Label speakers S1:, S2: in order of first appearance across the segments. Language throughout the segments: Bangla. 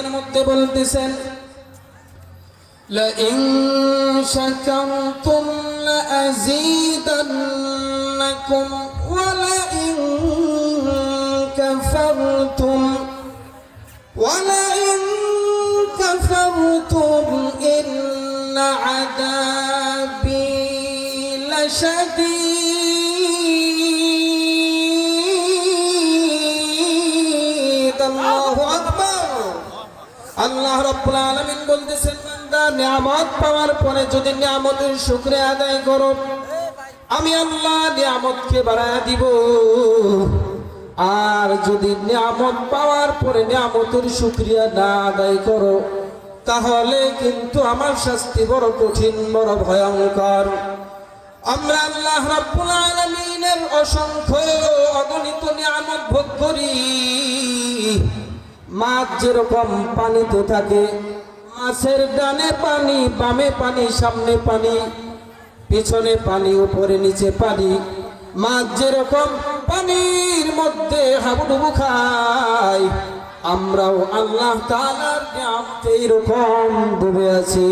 S1: কারিমের মধ্যে বলতেছেন لئن شكرتم لأزيدنكم ولئن كفرتم ولئن আল্লাহ রব্বুল আলামিন বলতেছেন, বান্দা, নিয়ামত পাওয়ার পরে যদি নিয়ামতের শুকরিয়া আদায় করো, আমি আল্লাহ নিয়ামতকে বাড়ায় দিব। আর যদি নিয়ামত পাওয়ার পরে নিয়ামতের শুকরিয়া না আদায় করো, তাহলে কিন্তু আমার শাস্তি বড় কঠিন, বড় ভয়ঙ্কর। আমরা আল্লাহ রাব্বুল আলামিনের অসংখ্য অগণিত নিয়ামত ভোগ করি। মাছ যেরকম পানিতে থাকে, মাছের ডানে পানি, বামে পানি, সামনে পানি, পিছনে পানি, উপরে নিচে পানি, মাছ যেরকম পানির মধ্যে হাবুডুবু খায়, আমরাও আল্লাহ এরকম ডুবে আছি।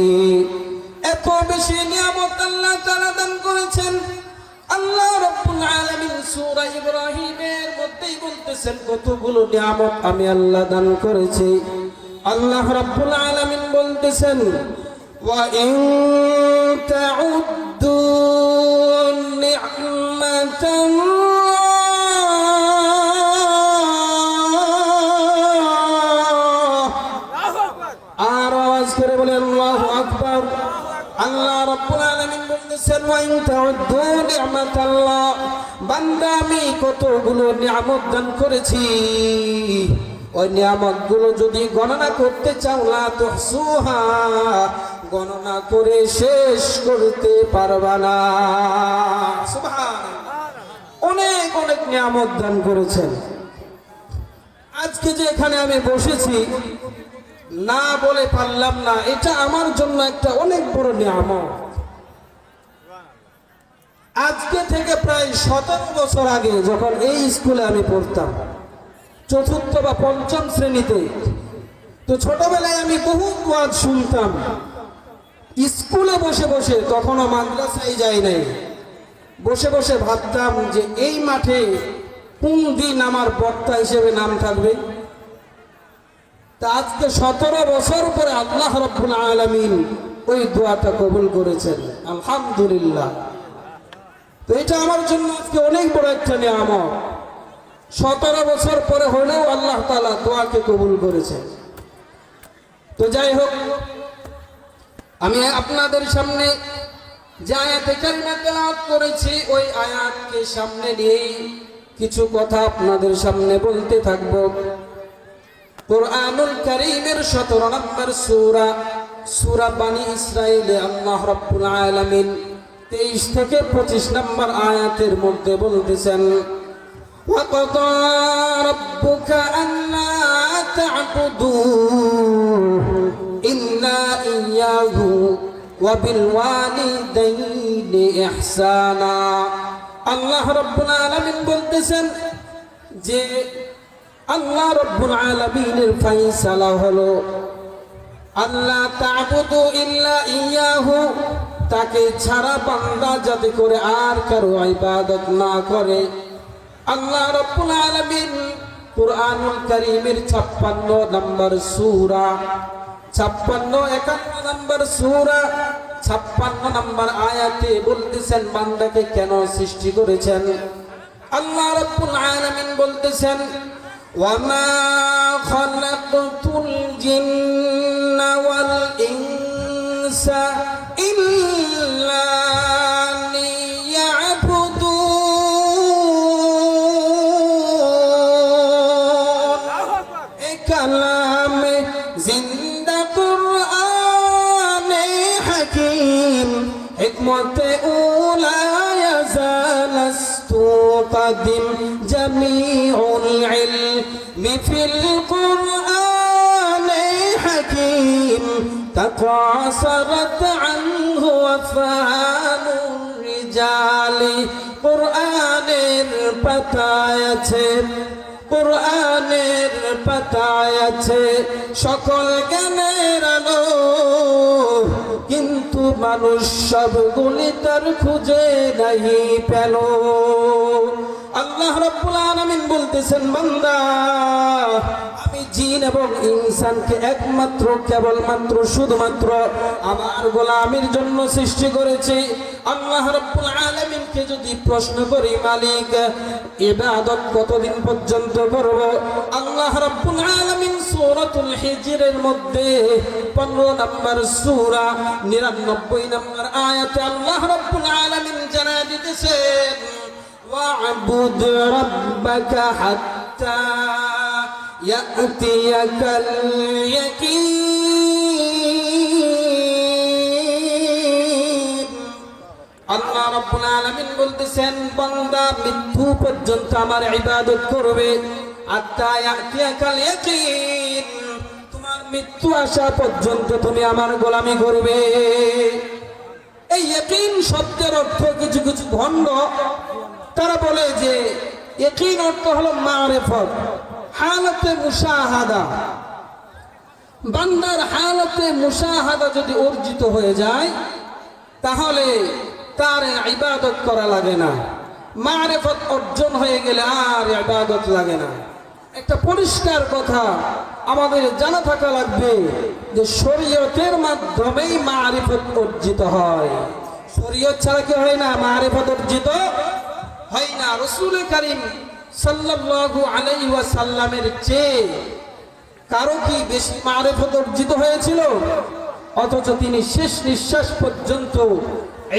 S1: এত বেশি নিয়ামত আল্লাহ তাআলা দান করেছেন। আল্লাহ রাব্বুল আলামিন সূরা ইব্রাহিমের মধ্যেই বলতেছেন, কতগুলো নিয়ামত আমি আল্লাহ দান করেছি। আল্লাহ রাব্বুল আলামিন বলতেছেন, ওয়া ইন তাউদ্দু আর আওয়াজ করে বলে আল্লাহু আকবার। আল্লাহ রাব্বুল আলামিন বলতেছেন ওয়া ইন তাউদ্দু নি'মাতাল্লাহ বান্দা আমি কতগুলো নিয়ামত দান করেছি। ওই নিয়ামতগুলো যদি গণনা করতে চাও, লা তুহসুহা, গণনা করে শেষ করতে পারবা না। অনেক অনেক নিয়ামত দান করেছেন। আজকে যে এখানে আমি বসেছি না বলে পারলাম না, এটা আমার জন্য একটা অনেক বড় নিয়ামত। আজকে থেকে প্রায় সতেরো বছর আগে যখন এই স্কুলে আমি পড়তাম, চতুর্থ বা পঞ্চম শ্রেণীতে, তো ছোটবেলায় আমি বহু ওয়াজ শুনতাম। স্কুলে বসে বসে তখনও মাদ্রাসায় যাই নাই, বসে বসে ভাবতাম যে এই মাঠে কোন দিন আমার বক্তা হিসেবে নাম থাকবে। আজকে সতেরো বছর পরে আল্লাহ রব্বুল আলমিন ওই দোয়াটা কবুল করেছেন। আলহামদুলিল্লাহ। তো এটা আমার জন্য আজকে অনেক বড় একটা নিয়ামত। সতেরো বছর পরে হলেও আল্লাহ তালা দোয়াকে কবুল করেছেন। তো যাই হোক, আমি আপনাদের সামনে যে আয়াতে কারিমা করেছি, ওই আয়াতকে সামনে নিয়েই কিছু কথা আপনাদের সামনে বলতে থাকব। কোরআনুল করিমের সতেরো নম্বর সুরা সুরা বানি ইসরায়েলে আল্লাহ রব্বুল আলামিন তেইশ থেকে পঁচিশ নম্বর আয়াতের মধ্যে বলতেছেন وقضى ربك ألا تعبدوا إلا إياه وبالوالدين إحسانا আল্লাহ রব্বুল আলামিন বলতেছেন যে আল্লাহ রব্বুল আলামিনের ফাইসালা হলো আল্লাহ তাবুদু ইল্লা ইয়াহু, তাকে ছাড়া বান্দা যাতে করে আর কারও ইবাদত না করে। আল্লাহ রব্বুল আলামিন কুরআনুল কারীমের 56 নম্বর সূরা 56 51 নম্বর সূরা 56 নম্বর আয়াতে বলতেছেন, বান্দাকে কেন সৃষ্টি করেছেন? আল্লাহ রব্বুল আলামিন বলতেছেন وما خلقت الجن والإنس إلا ليعبدون كلام زند قرآن حكيم حكمة أولى يزال قدم جميل بالقرآن الحكيم تقاصرت عنه وفهم الرجال. কোরআনের পাতায় আছে কোরআনের পাতায় আছে সকল জ্ঞানের আলো। কিন্তু মানুষ সবগুলি তার খুঁজে নাই পেল। আল্লাহ রাব্বুল আলামিন বলতেছেন, বান্দা, আমি জিন এবং ইনসানকে একমাত্র, কেবলমাত্র, শুধুমাত্র আমার গোলামির জন্য সৃষ্টি করেছি। আল্লাহ রাব্বুল আলামিনকে যদি প্রশ্ন করি, মালিক, ইবাদত কতদিন পর্যন্ত করব? আল্লাহ রাব্বুল আলামিন সূরাতুল হিজরের মধ্যে 15 নম্বর সূরা 99 নম্বর আয়াতে আল্লাহ রাব্বুল আলামিন জানায় দিতেছেন واعبد ربك حتى يأتيك اليقين আল্লাহ রাব্বুল আলামিন বলতেছেন বান্দা মৃত্যু পর্যন্ত আমার ইবাদত করবে আত্তা ইয়াতিয়াকাল ইয়াকিন তোমার মৃত্যু আসা পর্যন্ত তুমি আমার গোলামি করবে এই ইয়াকিন শব্দের অর্থ কিছু কিছু ভণ্ড তারা বলে যে, ইয়াকিন অর্থ হলো মারেফত, হালতে মুশাহাদা। বান্দার হালতে মুশাহাদা যদি অর্জিত হয়ে যায়, তাহলে তার ইবাদত করা লাগে না। মারেফত অর্জন হয়ে গেলে আর ইবাদত লাগে না। একটা পরিষ্কার কথা আমাদের জানা থাকা লাগবে যে, শরীয়তের মাধ্যমেই মারিফত অর্জিত হয়। শরীয়ত ছাড়া কি হয় না? মারিফত অর্জিত হয় না, রসুল করিম ওয়াসাল্লামের চেয়ে কারও কি বেশি মারেফত অর্জিত হয়েছিল? অথচ তিনি শেষ নিঃশ্বাস পর্যন্ত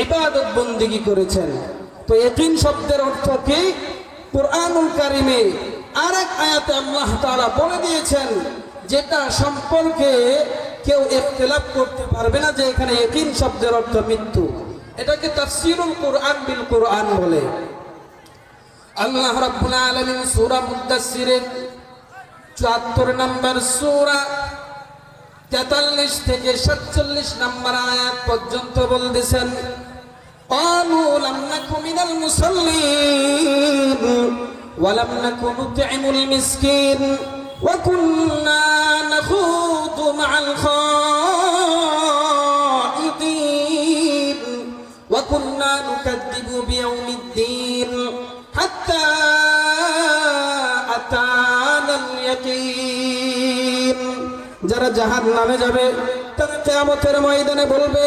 S1: ইবাদত বন্দিগি করেছেন। তো একিন শব্দের অর্থ কি? কোরআনুল কারিমে আর এক আয়াতে আল্লাহ তাআলা বলে দিয়েছেন, যেটা সম্পর্কে কেউ ইখতিলাফ করতে পারবে না যে এখানে একিন শব্দের অর্থ মৃত্যু। এটাকে তার তাফসীরুল কোরআন বিল কোরআন বলে। আল্লাহ রাব্বুল আলামিন সূরা মুদাসসিরের চুয়াত্তর নম্বর সুরা তেতাল্লিশ থেকে সাতচল্লিশ নম্বর আয়াত পর্যন্ত বলতেছেন قالوا لم نك من المصلين ولم نك نطعم المسكين وكنا نخوض مع الخائضين وكنا نكذب بيوم الدين যারা জাহান নামে যাবে তারা কেয়ামতের ময়দানে বলবে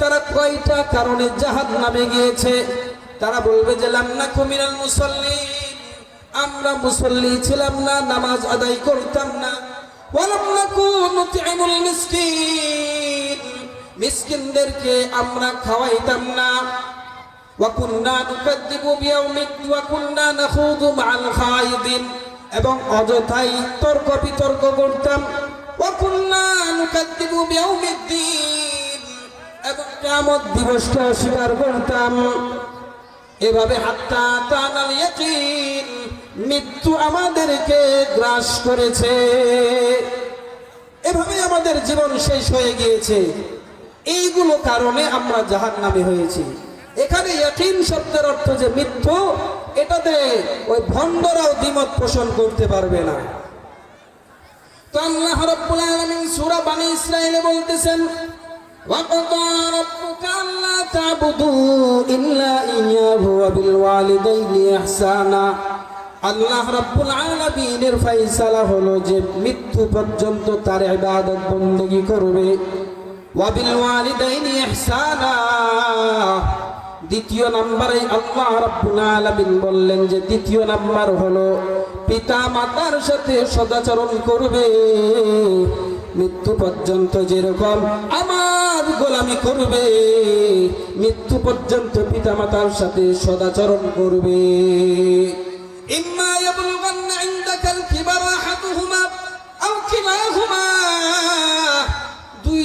S1: তারা কয়টা কারণে জাহান নামে গিয়েছে তারা বলবে যে লামনা কুমিনাল মুসল্লি আমরা মুসল্লি ছিলাম না নামাজ আদায় করতাম না ওয়ালাম নাকুনু নুতইমুল মিসকিন মিসকিনদেরকে আমরা খাওয়াইতাম না وكنا نكذب بيوم الدين وكنا نخوض مع الخائضين এবং অযথাই তর্ক বিতর্ক করতাম এবং করতাম। এভাবে মৃত্যু আমাদেরকে গ্রাস করেছে। এভাবে আমাদের জীবন শেষ হয়ে গিয়েছে। এইগুলো কারণে আমরা জাহান নামে হয়েছি। এখানে শব্দের অর্থ যে মৃত্যু এটাতে ওই ভন্ডরাও দ্বিমত পোষণ করতে পারবে না। তো আল্লাহ রব্বুল আলমিন সুরা ইসরায়েলে বলতেছেন মৃত্যু পর্যন্ত তার ইবাদত করবে। বিল দ্বিতীয় নম্বরে আল্লাহ রাব্বুল আলামিন বললেন যে দ্বিতীয় নাম্বার হলো, পিতা মাতার সাথে সদাচরণ করবে। মৃত্যু পর্যন্ত যেরকম আমার গোলামি করবে, মৃত্যু পর্যন্ত পিতা মাতার সাথে সদাচরণ করবে। ইম্মা ইয়াবলুগান্না ইনদাকাল কিবারা আহাদুহুমা আও কিলাহুমা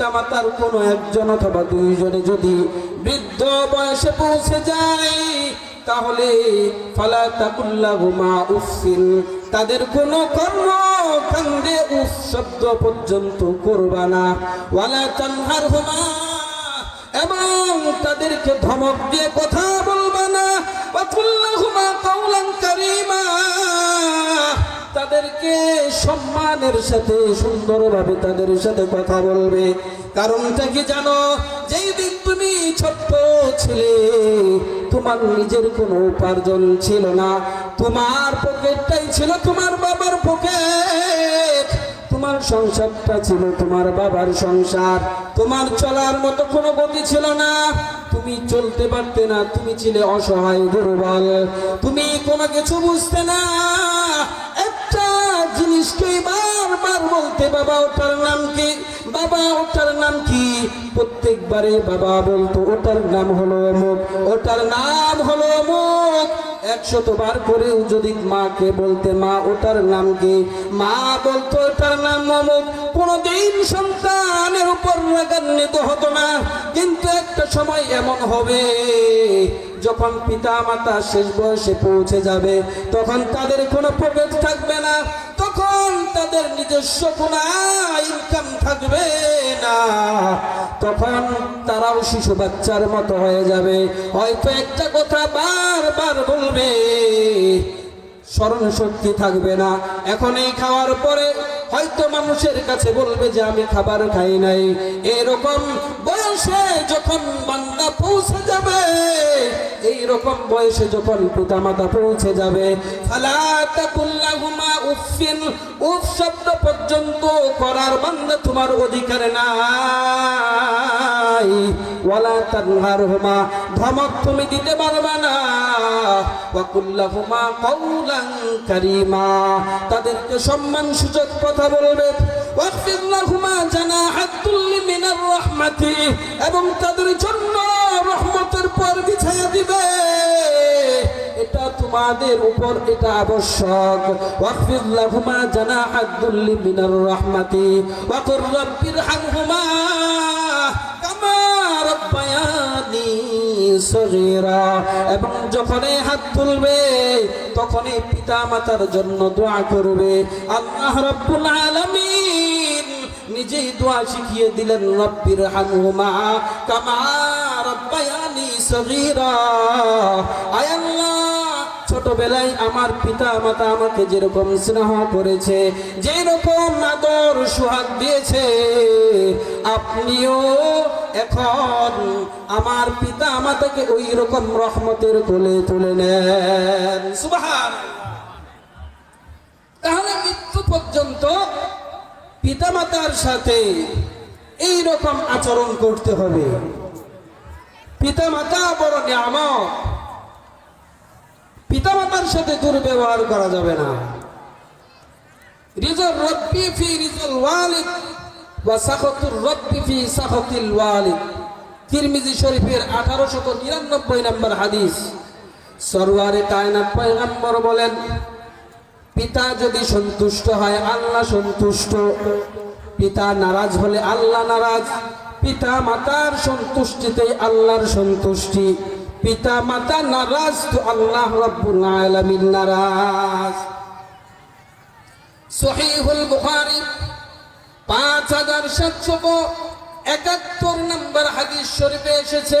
S1: পিতামাতার কোনো একজন অথবা দুইজনে যদি বৃদ্ধ বয়সে পৌঁছে যায়, তাহলে ফালা তাকুল্লাহুমা উফিন তাদের কোনো কর্ম কান্দে উফ শব্দ পর্যন্ত করবা না। ওয়ালা তানহার হুমা এবং তাদেরকে ধমক দিয়ে কথা বলবা না। ওয়াকুল্লাহুমা কাউলান কারীমা তাদেরকে সম্মানের সাথে, সুন্দরভাবে তাদের সাথে কথা বলবে। কারণটা কি জানো? যেই দিন তুমি ছোট্ট ছিলে, তোমার নিজের কোনো উপার্জন ছিল না। তোমার পকেটটাই ছিল তোমার বাবার পকেট। তোমার সংসারটা ছিল তোমার বাবার সংসার। তোমার চলার মতো কোনো গতি ছিল না। তুমি চলতে পারতে না, তুমি ছিলে অসহায় দুর্বল। তুমি কোনো কিছু বুঝতে না। জিনিসকে বারবার বলতে, বাবা ওটার নাম কি? বাবা ওটার নাম কি? প্রত্যেকবারে বাবা বলতো, ওটার নাম হলো অমুক, ওটার নাম হলো অমুক। একশত বার করেও যদি মাকে বলতে, মা ওটার নাম কি? মা বলতো, ওটার নাম অমুক। কোনোদিন সন্তানের উপর রাগান্বিত হতো না, কিন্তু একটা সময় এমন হবে। যখন পিতা মাতা শেষ বয়সে পৌঁছে যাবে, তখন তাদের কোনো পকেট থাকবে না, তখন তাদের নিজস্ব কোনো ইনকাম থাকবে না। তখন তারাও শিশু বাচ্চার মতো হয়ে যাবে। হয়তো একটা কথা বারবার বলবে, স্মরণ শক্তি থাকবে না। এখন এই খাওয়ার পরে হয়তো মানুষের কাছে বলবে যে, আমি খাবার খাই নাই। এরকম বয়সে যখন বান্দা পৌঁছে যাবে এই রকম বয়সে যখন পিতা মাতা পৌঁছে যাবে পর্যন্ত করার বান্দা তোমার অধিকার নাই। ওয়ালা তানহারহুমা, ধমক তুমি দিতে পারবে না। ওয়াকুল্লাহুমা কওলান কারীমা, তাদেরকে সম্মান সূচক কথা বলবে। রাহমাতি এবং তাদের জন্য রহমতের পর বিছায়া দিবে। এটা তোমাদের উপর এটা এবং যখনই হাত তুলবে, তখনই পিতা মাতার জন্য দোয়া করবে। আল্লাহ রাব্বুল আলামিন নিজেই দোয়া শিখিয়ে দিলেন, রব্বির হামহুমা কামা রাব্বায়ানি সগীরা। আয় আল্লাহ, ছোটবেলায় আমার পিতা মাতা আমাকে যেরকম স্নেহ করেছে, যেরকম আদর সুহাগ দিয়েছে, আপনিও এখন আমার পিতা মাতাকে ওই রকম রহমতের কোলে তুলে নেন। সুবাহ তাহলে মৃত্যু পর্যন্ত পিতামাতার সাথে এই রকম আচরণ করতে হবে। পিতামাতা বড় নিয়ামত। পিতামাতার সাথে দুর্ব্যবহার করা যাবে না। রিজল রব্বি ফি রিজল ওয়ালিদ ওয়া সাখাতুর রব্বি ফি সাখাতিল ওয়ালিদ। তিরমিজি শরীফের 1899 নম্বর হাদিস। সরওয়ারে কায়নাত পয়গম্বর বলেন পিতা যদি সন্তুষ্ট হয়, আল্লাহ সন্তুষ্ট। পিতা নারাজ হলে আল্লাহ নারাজ। পিতা মাতার সন্তুষ্টিতেই আল্লাহর সন্তুষ্টি। পিতা মাতা নারাজ তো আল্লাহ রব্বুল নারাজ। বুখারী, পাঁচ হাজার সাতশো একাত্তর নম্বর হাদিস শরীফে এসেছে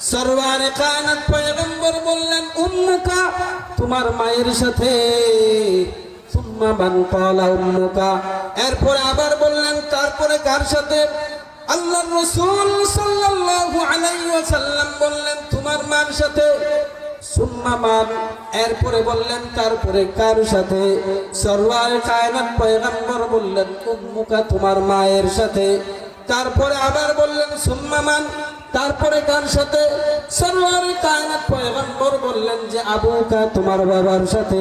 S1: সরওয়ারে কানাত পয়গম্বর বললেন, উম্মুকা, তোমার মায়ের সাথে। সুম্মা মান ক্বালা উম্মুকা। এরপরে আবার বললেন, তারপরে কার সাথে? আল্লাহ রাসূল সাল্লাল্লাহু আলাইহি ওয়াসাল্লাম বললেন, তোমার মার সাথে। সুম্মা মান, এরপরে বললেন, তারপরে কার সাথে? সরওয়ার কায়নাত পয়গম্বর বললেন, উম্মুকা, তোমার মায়ের সাথে। তারপরে আবার বললেন সুম্মামান তারপরে কার সাথে? সরওয়ারে কায়নাত পয়গম্বর বললেন যে আবুকা তোমার বাবার সাথে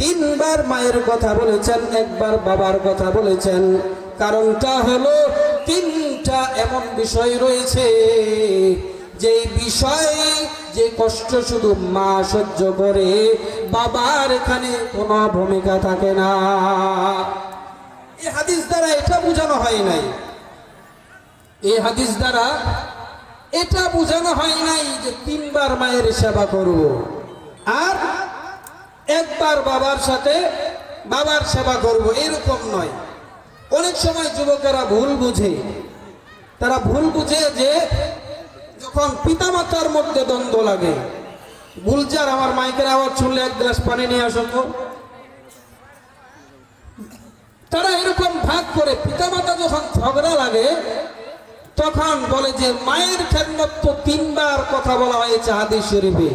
S1: তিনবার মায়ের কথা বলেছেন, একবার বাবার কথা বলেছেন। কারণটা হলো, তিনটা এমন বিষয় রয়েছে যে বিষয়ে যে কষ্ট শুধু মা সহ্য করে, বাবার এখানে কোনো ভূমিকা থাকে না। এই হাদিস দ্বারা এটা বোঝানো হয় নাই। এই হাদিস দ্বারা এটা বোঝানো হয় নাই যে তিনবার মায়ের সেবা করব। আর একবার বাবার সাথে বাবার সেবা করব, এরকম নয়। অনেক সময় যুবকেরা ভুল বুঝে। তারা ভুল বুঝে যে যখন পিতামাতার মধ্যে দ্বন্দ্ব লাগে বুলজার আমার মাইকের আওয়াজ শুনলে এক গ্লাস পানি নিয়ে আসো তো। তারা এরকম ভাগ করে, পিতামাতা যখন ঝগড়া লাগে তখন বলে যে, মায়ের খেদমত তো তিনবার কথা বলা হয়েছে হাদিস শরীফে।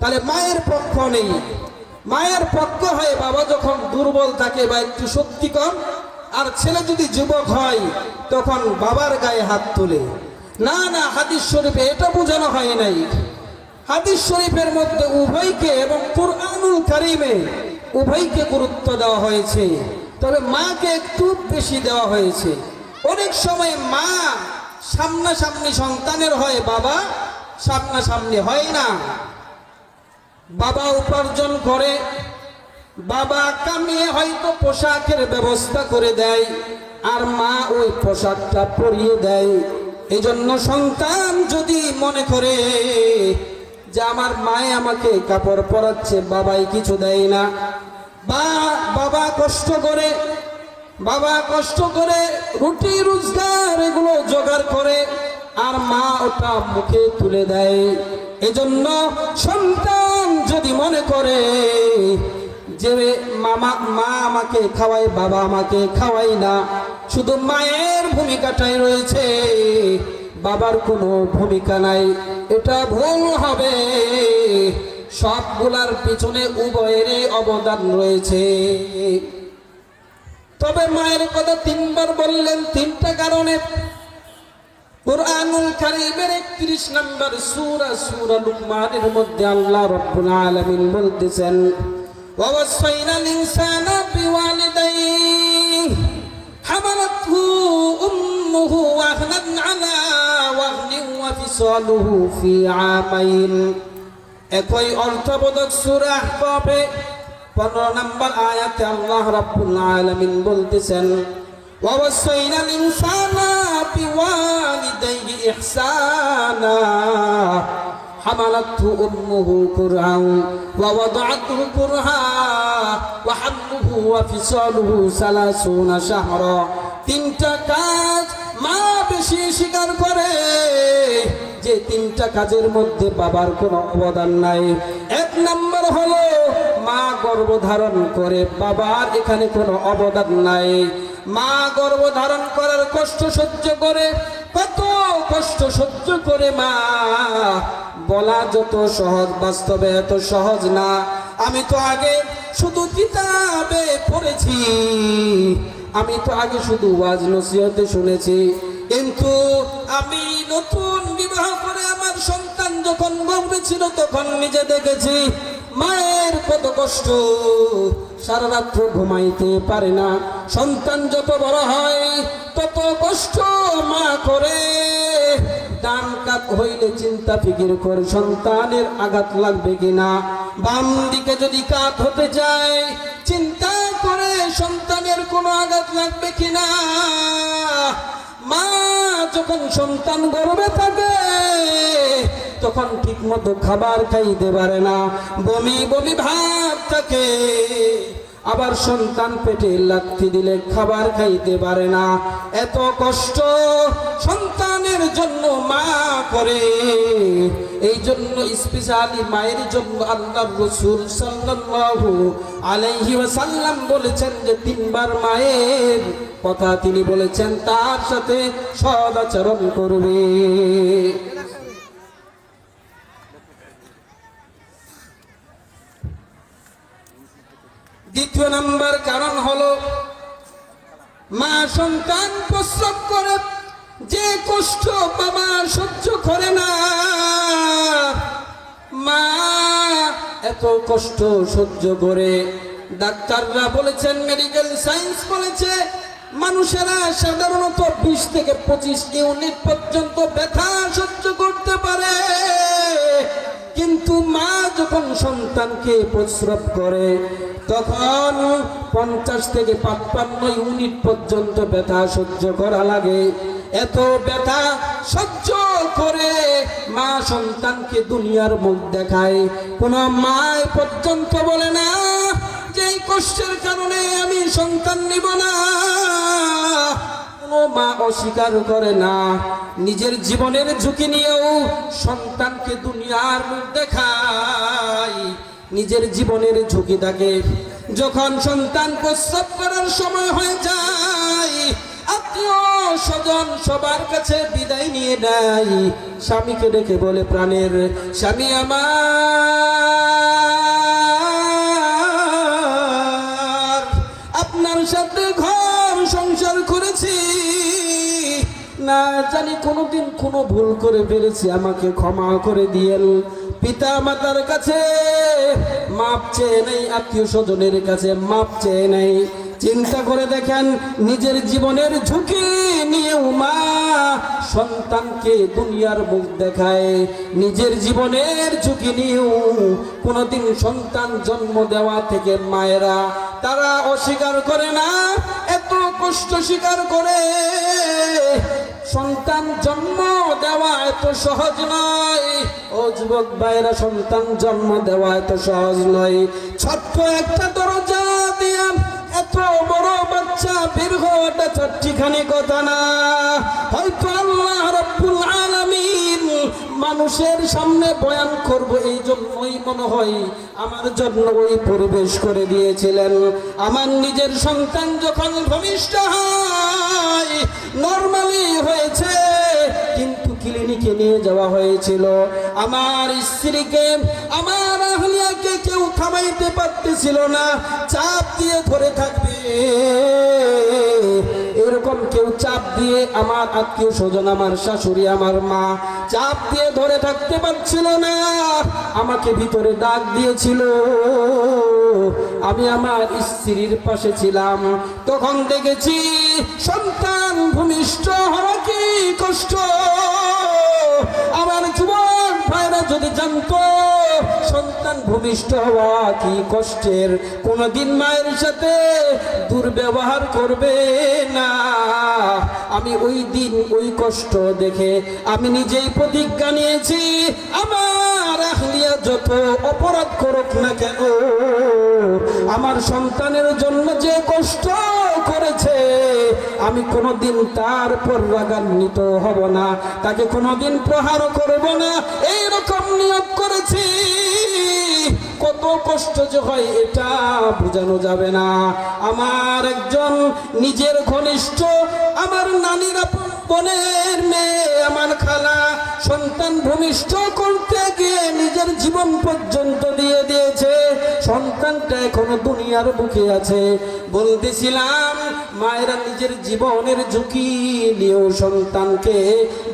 S1: তাহলে মায়ের পক্ষ নেই। মায়ের পক্ষ হয়ে বাবা যখন দুর্বল থাকে বা একটু শক্তি কম, আর ছেলে যদি যুবক হয়, তখন বাবার গায়ে হাত তোলে। না না, হাদিস শরীফে এটা বোঝানো হয় নাই। হাদিস শরীফের মধ্যে উভয়কে এবং কুরআনুল কারিমে উভয়কে গুরুত্ব দেওয়া হয়েছে। তবে মাকে একটু বেশি দেওয়া হয়েছে। অনেক সময় মা সামনাসামনি সন্তানের হয় বাবা, সামনাসামনি হয় না। বাবা উপার্জন করে, বাবা কামিয়ে হয়তো পোশাকের ব্যবস্থা করে দেয়, আর মা ওই পোশাকটা পরিয়ে দেয়। এই জন্য সন্তান যদি মনে করে যে আমার মায়ে আমাকে কাপড় পরাচ্ছে, বাবাই কিছু দেয় না। বা বাবা কষ্ট করে বাবা কষ্ট করে রুটি, রোজগার এগুলো জোগাড় করে আর মা ওটা মুখে তুলে দেয়। এজন্য সন্তান যদি মনে করে যে মামা, মা আমাকে খাওয়ায়, বাবা আমাকে খাওয়াই না, শুধু মায়ের ভূমিকাটাই রয়েছে, বাবার কোনো ভূমিকা নাই, এটা ভুল হবে। সবগুলার পিছনে উভয়েরই অবদান রয়েছে। তবে মায়ের কথা তিনবার বললেন, তিনটা কারণে। কুরআনুল কারীমের 31 নম্বর সূরা সূরা লুকমানের মধ্যে আল্লাহ রাব্বুল আলামিন বলতেছেন ওয়াসাইনাল ইনসানা বিওয়ালিদাইহি, হামালাতহু উম্মুহু ওয়াহনান আলা ওয়াহনিন ওয়া ফিসালুহু ফি আমাইন। একই অর্থবোধক সূরা আহকাফে পনেরো নম্বর আয়াতে আল্লাহ রাব্বুল আলামিন বলতেছেন ووصينا الإنسان بوالديه إحسانا حملته أمه كرها ووضعته كرها وحمله وفصاله ثلاثون شهرا তিনটা কাজ মা বেশি স্বীকার করে যে তিনটা কাজের মধ্যে বাবার কোনো অবদান নাই এক নম্বর হলো মা গর্ভধারণ করে, বাবার এখানে কোনো অবদান নাই। মা গর্ভধারণ করার কষ্ট সহ্য করে, কত কষ্ট সহ্য করে মা। বলা যত সহজ, বাস্তবে এত সহজ না। আমি তো আগে শুধু কিতাবে পড়েছি। আমি তো আগে শুধু ওয়াজ নসিহতে শুনেছি। কিন্তু আমি নতুন বিবাহ করে আমার সন্তান যখন গর্বে ছিল, তখন নিজে দেখেছি মায়ের কত কষ্ট, সারা রাত্র ঘুমাইতে পারে না। সন্তান যত বড় হয়, তত কষ্ট মা করে। ডান কাত হইলে চিন্তা ফিকির করে, সন্তানের আঘাত লাগবে কিনা। বাম দিকে যদি কাত হতে যায় চিন্তা করে সন্তানের কোনো আঘাত লাগবে কিনা। মা যখন সন্তান গর্বে থাকে তখন ঠিক মতো খাবার খাইতে পারে না। বমি বমি ভাব থাকে। আবার সন্তান পেটে লাথি দিলে খাবার খাইতে পারে না। এত কষ্ট সন্তানের জন্য মা করে। এই জন্য স্পেশালি মায়ের জন্য আল্লাহ রসুল সাল্লাল্লাহু আলাইহি ওয়াসাল্লাম বলেছেন যে, তিনবার মায়ের কথা তিনি বলেছেন, তার সাথে সদাচরণ করবে। দ্বিতীয় নাম্বার কারণ হলো, মা সন্তান প্রস্রাব করে, যে কষ্ট বাবা সহ্য করে না। মা এত কষ্ট সহ্য করে, ডাক্তাররা বলেছেন মেডিকেল সায়েন্স বলেছে, মানুষেরা সাধারণত বিশ থেকে পঁচিশ ইউনিট পর্যন্ত ব্যথা সহ্য করতে পারে। কিন্তু মা যখন সন্তানকে প্রস্রাব করে তখন পঞ্চাশ থেকে পাঁচপান্ন ইউনিট পর্যন্ত ব্যথা সহ্য করা লাগে। এত ব্যথা সহ্য করে মা সন্তানকে দুনিয়ার মুখ দেখায়। কোন মায় পর্যন্ত বলে না যে কষ্টের কারণে আমি সন্তান নিব না। মা অস্বীকার করে না, নিজের জীবনের ঝুঁকি নিয়েও সন্তানকে দুনিয়ার মুখ দেখায়। নিজের জীবনের ঝুঁকি থাকে। যখন সন্তান প্রস্রাব করার সময় হয়ে যায় স্বজন সবার কাছে বিদায় নিয়ে নেয়। স্বামীকে ডেকে বলে, প্রাণের স্বামী আমার। না জানি কোনোদিন কোনো ভুল করে ফেলেছি, আমাকে ক্ষমা করে দিয়েন। পিতা মাতার কাছে মাপ চেয়ে নেই আত্মীয় স্বজনের কাছে মাপ চেয়ে নেই। চিন্তা করে দেখেন, নিজের জীবনের ঝুঁকি নিয়েও মা সন্তানকে দুনিয়ার মুখ দেখায়। নিজের জীবনের ঝুঁকি নিয়েও কোনোদিন সন্তান জন্ম দেওয়া থেকে মায়েরা, তারা অস্বীকার করে না, এত কষ্ট স্বীকার করে। সন্তান জন্ম দেওয়া এত সহজ নয়। ও যুবক ভাইরা, সন্তান জন্ম দেওয়া এত সহজ নয়। ছোট্ট একটা দরজা দিয়া এত বড় বাচ্চা বের হওয়াটা চারটিখানি কথা না। হয়তো আল্লাহ রব্বুল আলামিন মানুষের সামনে বয়ান করব, এই জন্যই মনে হয় আমার জন্য ওই পরিবেশ করে দিয়েছিলেন। আমার নিজের সন্তান যখন ভূমিষ্ঠ হয় নর্মালি হয়েছে, কিন্তু ক্লিনিকে নিয়ে যাওয়া হয়েছিল। আমার স্ত্রীকে, আমার আহলিয়াকে কেউ থামাইতে পারতেছিল না। চাপ দিয়ে ধরে থাকবে। এরকম কেউ চাপ দিয়ে আমার আত্মীয় স্বজন, আমার শাশুড়ি, আমার মা চাপ দিয়ে ধরে থাকতে পারছিল না, আমাকে ভিতরে ডাক দিয়েছিল। আমি আমার স্ত্রীর পাশে ছিলাম। তখন দেখেছি সন্তান ভূমিষ্ঠ হওয়া কি কষ্ট। আমার ভাইরা যদি জানতো, সন্তান ভূমিষ্ঠ হওয়া কি কষ্টের? কোনদিন মায়ের সাথে দুর্ব্যবহার করবে না। আমি ওই দিন ওই কষ্ট দেখে, আমি নিজেই প্রতিজ্ঞা নিয়েছি, আমার আহলিয়া যত অপরাধ করুক না কেন, আমার সন্তানের জন্য যে কষ্ট করেছে, আমি কোনোদিন তার পর রাগান্বিত হব না, তাকে কোনোদিন প্রহার করব না। এইরকম নিয়োগ করেছি। কত কষ্ট যে হয় এটা বোঝানো যাবে না। আমার একজন নিজের ঘনিষ্ঠ, আমার নানির বোনের মেয়ে, আমার খালা। সন্তান ভূমিষ্ঠ করতে গিয়ে নিজের জীবন পর্যন্ত দিয়ে দিয়েছে। সন্তানটা এখনও দুনিয়ার বুকে আছে। বলতেছিলাম, মায়েরা নিজের জীবনের ঝুঁকি নিয়েও সন্তানকে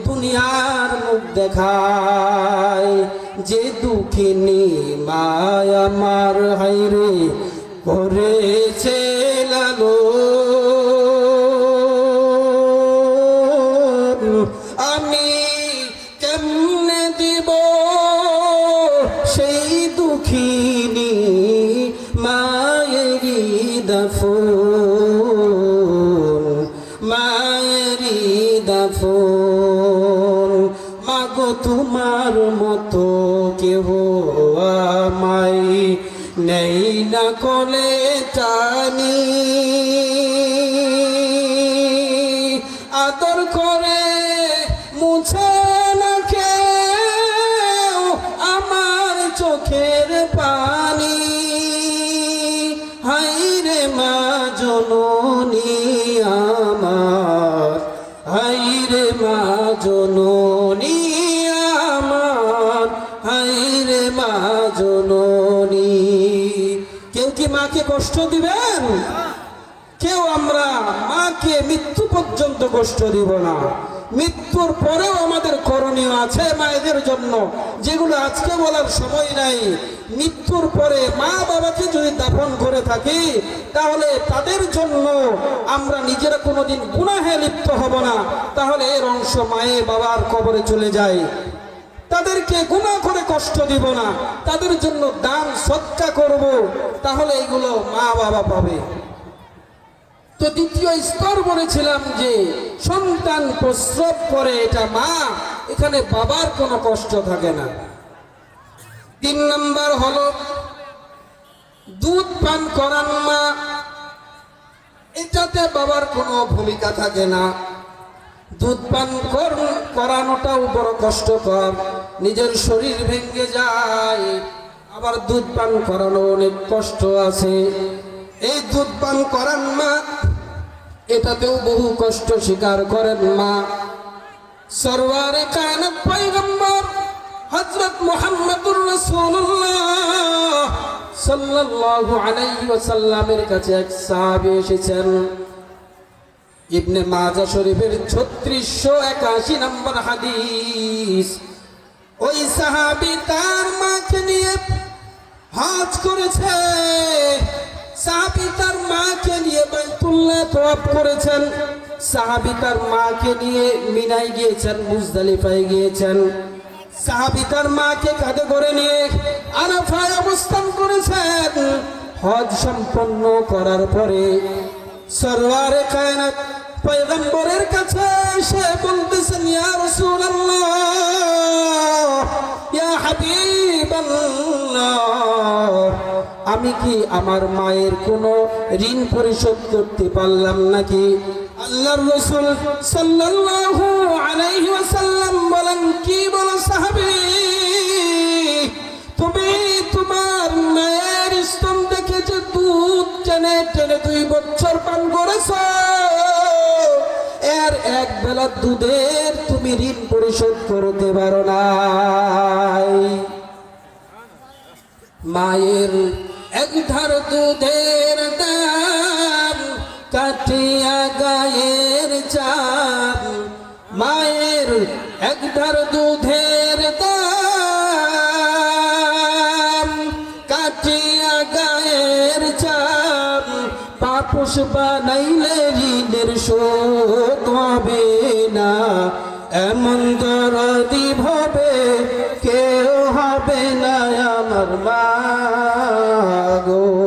S1: দুনিয়ার মুখ দেখায়। যে দুঃখিনী মায় আমার হাইরে করেছে লালো নেই না কলে টানি। মাকে কষ্ট দিবেন? কেউ আমরা মাকে মৃত্যু পর্যন্ত কষ্ট দিব না। মৃত্যুর পরেও আমাদের করণীয় আছে মায়েদের জন্য। যেগুলো আজকে বলার সময় নাই। মৃত্যুর পরে মা বাবাকে যদি দাফন করে থাকি, তাহলে তাদের জন্য আমরা নিজেরা কোনোদিন গুনাহে লিপ্ত হব না। তাহলে এর অংশ মায়ে বাবার কবরে চলে যায়। তাদেরকে গুণা করে কষ্ট দিব না। তাদের জন্য দান, সৎকা করব, তাহলে এগুলো মা বাবা পাবে। তো দ্বিতীয় স্তর বলেছিলাম যে, সন্তান প্রস্রব করে এটা মা, এখানে বাবার কোনো কষ্ট থাকে না। তিন নম্বর হলো, দুধ পান করান মা, এটাতে বাবার কোনো ভূমিকা থাকে না। দুধ পান কর- করানোটাও বড় কষ্টকর। নিজের শরীর ভেঙে যায়। আবার দুধ পান করানো অনেক কষ্ট আছে। এই দুধ পান করান মা, এটাতেও বহু কষ্ট স্বীকার করেন মা। সরওয়ারে কায়নাত পয়গম্বর হযরত মুহাম্মদুর রাসূলুল্লাহ সাল্লাল্লাহু আলাইহি ওয়াসাল্লামের কাছে এক সাহাবী এসেছেন। ইবনে মাজা শরীফের ছত্রিশশো একাশি নম্বর হাদিস। ওই সাহাবি তার মাকে নিয়ে হজ করেছে। সাহাবি তার মাকে নিয়ে বাইতুল্লাহ তওয়াফ করেছেন। সাহাবি তার মাকে নিয়ে মিনাই গিয়েছেন, মুজদালিফায় গিয়েছেন। সাহাবি তার মাকে কাঁধে করে নিয়ে আরাফায় অবস্থান করেছেন। হজ সম্পন্ন করার পরে সরওয়ারে কায়নাত পয়গম্বরের কাছে এসে বলতেছেন, ইয়া রাসূলুল্লাহ, ইয়া হাবিবাল্লাহ, আমি কি আমার মায়ের কোনো ঋণ পরিশোধ করতে পারলাম নাকি? আল্লাহর রাসূল সাল্লাল্লাহু আলাইহি ওয়াসাল্লাম বলেন, কি বেলা দুধের তুমি ঋণ পরিশোধ করতে পারো নাই। মায়ের এক ধার দুধের দাম কাটিয়া গায়ের চাপ মায়ের এক ধার দুধের দাম পাপুষ বানাইলে ঋণের শোধ হবে না। এমন দরদি ভাবে কেউ হবে না আমার মা গো।